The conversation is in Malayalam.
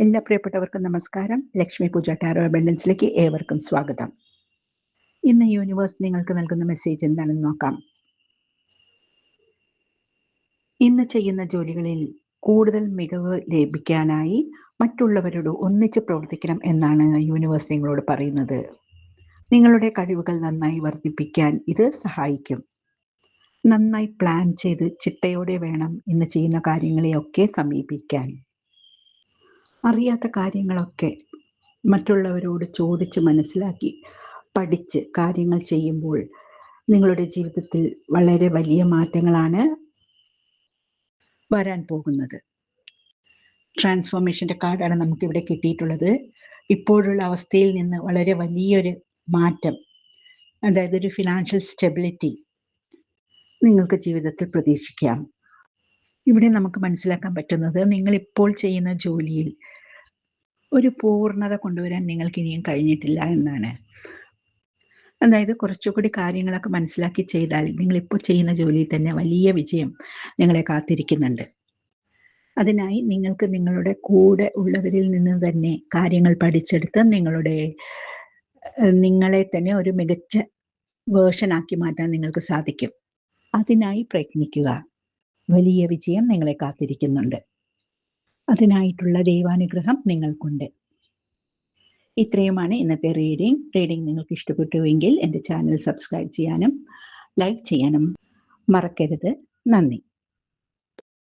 എല്ലാ പ്രിയപ്പെട്ടവർക്കും നമസ്കാരം. ലക്ഷ്മി പൂജ ടാരോ അബൻഡൻസിലേക്ക് ഏവർക്കും സ്വാഗതം. ഇന്ന് യൂണിവേഴ്സ് നിങ്ങൾക്ക് നൽകുന്ന മെസ്സേജ് എന്താണെന്ന് നോക്കാം. ഇന്ന് ചെയ്യുന്ന ജോലികളിൽ കൂടുതൽ മികവ് ലഭിക്കാനായി മറ്റുള്ളവരോട് ഒന്നിച്ച് പ്രവർത്തിക്കണം എന്നാണ് യൂണിവേഴ്സ് നിങ്ങളോട് പറയുന്നത്. നിങ്ങളുടെ കഴിവുകൾ നന്നായി വർദ്ധിപ്പിക്കാൻ ഇത് സഹായിക്കും. നന്നായി പ്ലാൻ ചെയ്ത് ചിട്ടയോടെ വേണം ഇന്ന് ചെയ്യുന്ന കാര്യങ്ങളെയൊക്കെ സമീപിക്കാൻ. അറിയാത്ത കാര്യങ്ങളൊക്കെ മറ്റുള്ളവരോട് ചോദിച്ച് മനസ്സിലാക്കി പഠിച്ച് കാര്യങ്ങൾ ചെയ്യുമ്പോൾ നിങ്ങളുടെ ജീവിതത്തിൽ വളരെ വലിയ മാറ്റങ്ങളാണ് വരാൻ പോകുന്നത്. ട്രാൻസ്ഫോർമേഷന്റെ കാർഡാണ് നമുക്കിവിടെ കിട്ടിയിട്ടുള്ളത്. ഇപ്പോഴുള്ള അവസ്ഥയിൽ നിന്ന് വളരെ വലിയൊരു മാറ്റം അതായത് ഒരു ഫിനാൻഷ്യൽ സ്റ്റെബിലിറ്റി നിങ്ങൾക്ക് ജീവിതത്തിൽ പ്രതീക്ഷിക്കാം. ഇവിടെ നമുക്ക് മനസ്സിലാക്കാൻ പറ്റുന്നത് നിങ്ങൾ ഇപ്പോൾ ചെയ്യുന്ന ജോലിയിൽ ഒരു പൂർണത കൊണ്ടുവരാൻ നിങ്ങൾക്ക് ഇനിയും കഴിഞ്ഞിട്ടില്ല എന്നാണ്. അതായത് കുറച്ചുകൂടി കാര്യങ്ങളൊക്കെ മനസ്സിലാക്കി ചെയ്താൽ നിങ്ങൾ ഇപ്പോൾ ചെയ്യുന്ന ജോലിയിൽ തന്നെ വലിയ വിജയം നിങ്ങളെ കാത്തിരിക്കുന്നുണ്ട്. അതിനായി നിങ്ങൾക്ക് നിങ്ങളുടെ കൂടെ ഉള്ളവരിൽ നിന്ന് തന്നെ കാര്യങ്ങൾ പഠിച്ചെടുത്ത് നിങ്ങളുടെ നിങ്ങളെ തന്നെ ഒരു മികച്ച വേർഷൻ ആക്കി മാറ്റാൻ നിങ്ങൾക്ക് സാധിക്കും. അതിനായി പ്രയത്നിക്കുക. വലിയ വിജയം നിങ്ങളെ കാത്തിരിക്കുന്നുണ്ട്. അതിനായിട്ടുള്ള ദൈവാനുഗ്രഹം നിങ്ങൾക്കുണ്ട്. ഇത്രയുമാണ് ഇന്നത്തെ റീഡിംഗ് റീഡിംഗ് നിങ്ങൾക്ക് ഇഷ്ടപ്പെട്ടുവെങ്കിൽ എന്റെ ചാനൽ സബ്സ്ക്രൈബ് ചെയ്യാനും ലൈക്ക് ചെയ്യാനും മറക്കരുത്. നന്ദി.